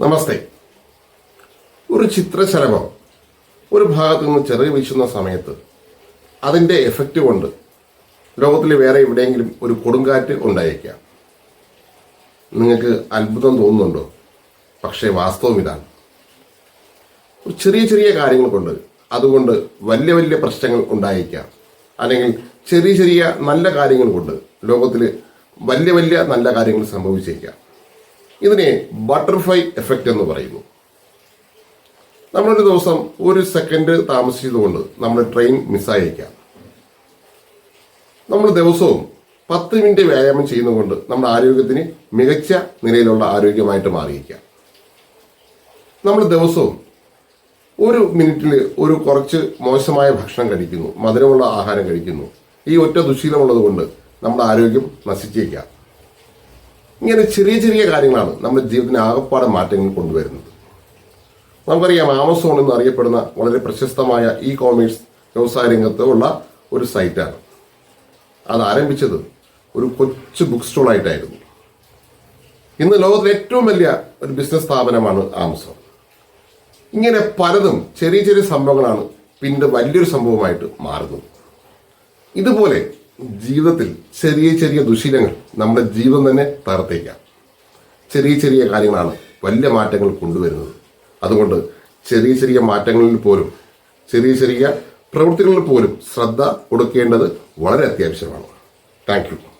നമസ്തേ. ഒരു ചിത്രശലഭം ഒരു ഭാഗത്തു നിന്ന് ചെറിയ വീശുന്ന സമയത്ത് അതിന്റെ എഫക്റ്റ് കൊണ്ട് ലോകത്തിൽ വേറെ എവിടെയെങ്കിലും ഒരു കൊടുങ്കാറ്റ് ഉണ്ടായേക്കാം. നിങ്ങൾക്ക് അത്ഭുതം തോന്നുന്നുണ്ടോ? പക്ഷേ വാസ്തവം ഇതാണ്. ചെറിയ ചെറിയ കാര്യങ്ങൾ കൊണ്ട് അതുകൊണ്ട് വലിയ വലിയ പ്രശ്നങ്ങൾ ഉണ്ടായേക്കാം. അല്ലെങ്കിൽ ചെറിയ ചെറിയ നല്ല കാര്യങ്ങൾ കൊണ്ട് ലോകത്തിൽ വലിയ വലിയ നല്ല കാര്യങ്ങൾ സംഭവിച്ചേക്കാം. ഇതിനെ ബട്ടർഫ്ലൈ എഫക്റ്റ് എന്ന് പറയുന്നു. നമ്മളൊരു ദിവസം ഒരു സെക്കൻഡ് താമസിച്ചതുകൊണ്ട് നമ്മൾ ട്രെയിൻ മിസ്സായേക്കാം നമ്മൾ ദിവസവും പത്ത് മിനിറ്റ് വ്യായാമം ചെയ്യുന്നതുകൊണ്ട് നമ്മുടെ ആരോഗ്യത്തിന് മികച്ച നിലയിലുള്ള ആരോഗ്യമായിട്ട് മാറിയിരിക്കാം നമ്മൾ ദിവസവും ഒരു മിനിറ്റിൽ ഒരു കുറച്ച് മോശമായ ഭക്ഷണം കഴിക്കുന്നു മധുരമുള്ള ആഹാരം കഴിക്കുന്നു. ഈ ഒറ്റ ദുശീലമുള്ളത് കൊണ്ട് നമ്മുടെ ആരോഗ്യം നശിച്ചേക്കാം. ഇങ്ങനെ ചെറിയ ചെറിയ കാര്യങ്ങളാണ് നമ്മുടെ ജീവിതത്തിന് ആകപ്പാടെ മാറ്റങ്ങൾ കൊണ്ടുവരുന്നത്. നമുക്കറിയാം ആമസോൺ എന്ന് അറിയപ്പെടുന്ന വളരെ പ്രശസ്തമായ ഇ കോമേഴ്സ് വ്യവസായ രംഗത്ത് ഉള്ള ഒരു സൈറ്റാണ്. അത് ആരംഭിച്ചത് ഒരു കൊച്ചു ബുക്ക് സ്റ്റോൾ ആയിട്ടായിരുന്നു. ഇന്ന് ലോകത്തിലെ ഏറ്റവും വലിയ ഒരു ബിസിനസ് സ്ഥാപനമാണ് ആമസോൺ. ഇങ്ങനെ പലതും ചെറിയ ചെറിയ സംഭവങ്ങളാണ് പിന്നീട് വലിയൊരു സംഭവമായിട്ട് മാറുന്നത്. ഇതുപോലെ ജീവിതത്തിൽ ചെറിയ ചെറിയ ദുശീലങ്ങൾ നമ്മുടെ ജീവിതം തന്നെ തകർത്തേക്കാം. ചെറിയ ചെറിയ കാര്യങ്ങളാണ് വലിയ മാറ്റങ്ങൾ കൊണ്ടുവരുന്നത്. അതുകൊണ്ട് ചെറിയ ചെറിയ മാറ്റങ്ങളിൽ പോലും ചെറിയ ചെറിയ പ്രവൃത്തികളിൽ പോലും ശ്രദ്ധ കൊടുക്കേണ്ടത് വളരെ അത്യാവശ്യമാണ്. താങ്ക്